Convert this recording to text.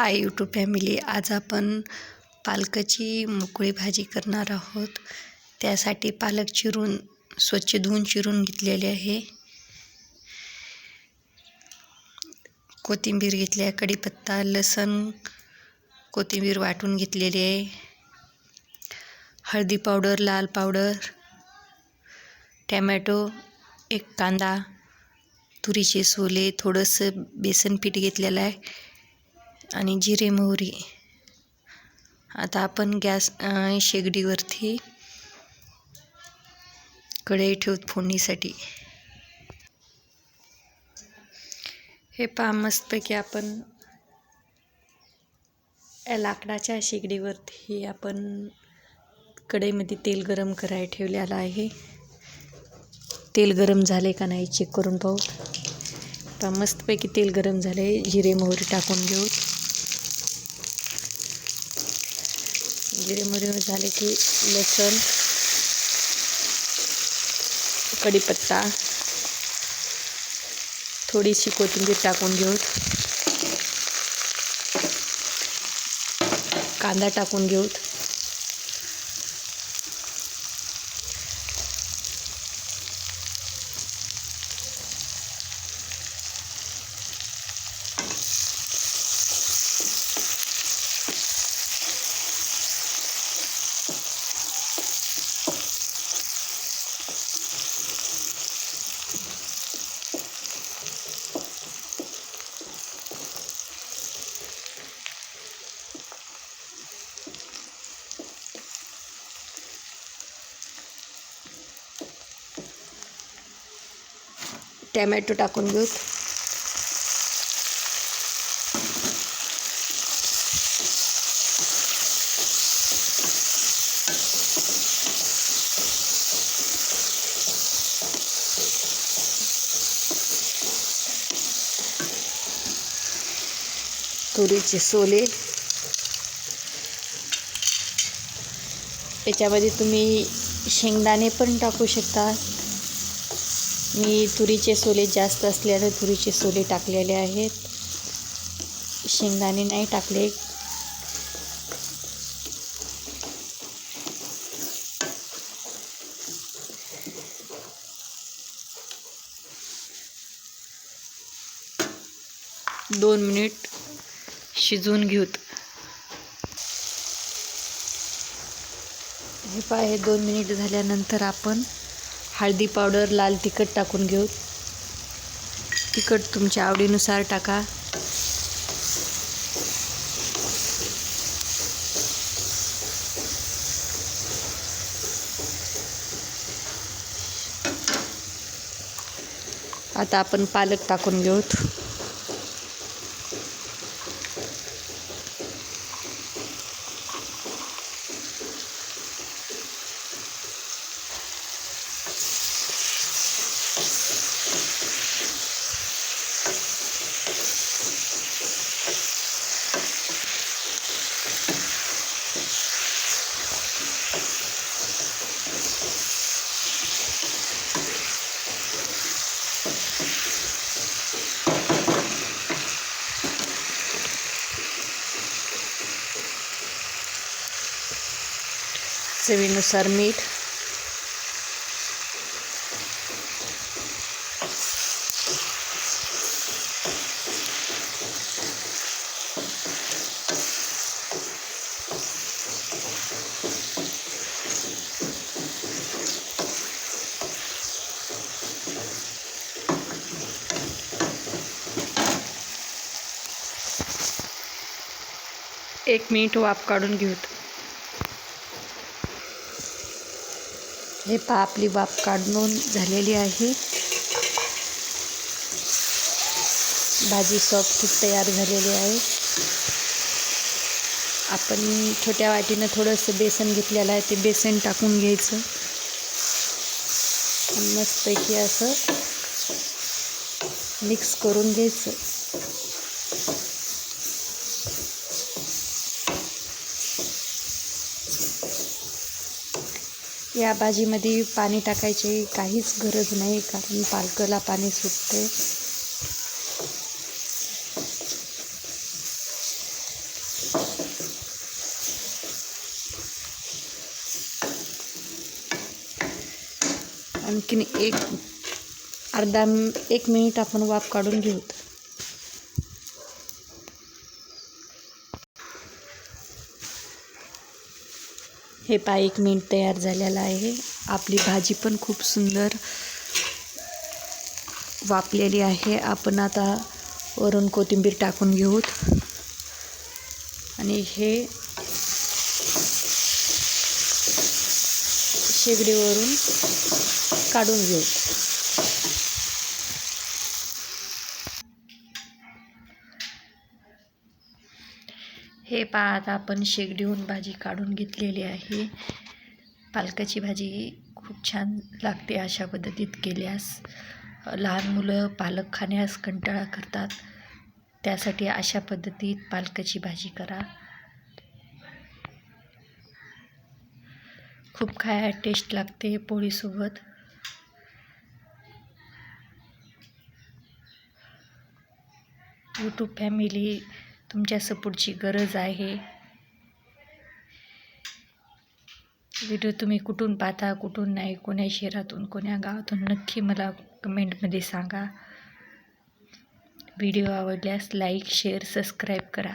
Hi YouTube family आज आपण पालकाची मोकळी भाजी करणार आहोत. त्यासाठी पालक चिरून स्वच्छ धुवून चिरून घेतलेले आहे. कोथिंबीर घेतली आहे कढीपत्ता लसण कोथिंबीर वाटून घेतलेली आहे. हळदी पावडर लाल पावडर टॅमॅटो एक कांदा तुरीचे सोले थोडंसं बेसन पीठ घेतलेलं आहे. आणि जिरे मोहरी. आता आपण गॅस शेगडीवरती कढई ठेवत फोडणीसाठी. हे पहा मस्तपैकी आपण या लाकडाच्या शेगडीवरती आपण कढईमध्ये तेल गरम करायला ठेवलेलं आहे. तेल गरम झाले का नाही चेक करून पाहू. आता मस्तपैकी तेल गरम झाले जिरे मोहरी टाकून घेऊ. वगैरे मोहरी झाले की लसूण कढीपत्ता थोडीशी कोथिंबीर टाकून घेऊ कांदा टाकून घेऊ टॅमॅटो टाकून घेऊ. तुरीचे सोले. याच्यामध्ये तुम्ही शेंगदाणे पण टाकू शकता. मी तुरीचे सोले जास्त असल्याने तुरीचे सोले टाकलेले आहेत. शेंगदाणे नाही टाकले. दोन मिनिट शिजवून घेऊत. हे पाय हे दोन मिनिट झाल्यानंतर आपण हळदी पावडर लाल तिखट टाकून घेऊ. तिखट तुमच्या आवडीनुसार टाका. आता आपण पालक टाकून घेऊत चवीनुसार मीठ. एक मिनिट वाफ काढून घेऊत. हे पहा आपली वाफ काढून झालेली आहे. भाजी सॉफ्ट तयार झालेली आहे. आपण छोट्या वाटीनं थोडंसं बेसन घेतलेलं आहे ते बेसन टाकून घ्यायचं. मस्तपैकी असं मिक्स करून घ्यायचं. या भाजीमध्ये पाणी टाकायची काहीच गरज नाही कारण पालकला पाणी सुटते. आणखीन एक अर्धा एक मिनिट आपण वाफ काढून घेऊत हे पा एक मिनिट तयार झालेलं आहे. आपली भाजी पण खूप सुंदर वापलेली आहे. आपण आता वरून कोथिंबीर टाकून घेऊत. आणि हे शेगडीवरून काढून घेऊ. हे पहा आता आपण शेगडीहून भाजी काढून घेतलेली आहे. पालकाची भाजी खूप छान लागते अशा पद्धतीत केल्यास. लहान मुलं पालक खाण्यास कंटाळा करतात. त्यासाठी अशा पद्धतीत पालकाची भाजी करा. खूप खाया टेस्ट लागते पोळीसोबत. यूट्यूब फॅमिली तुमच्या सपोर्टची गरज आहे. व्हिडिओ तुम्ही कुठून पाहता कुठून नाही कोण्या शहरातून कोण्या गावातून नक्की मला कमेंटमध्ये सांगा. व्हिडिओ आवडल्यास लाईक शेअर सबस्क्राईब करा.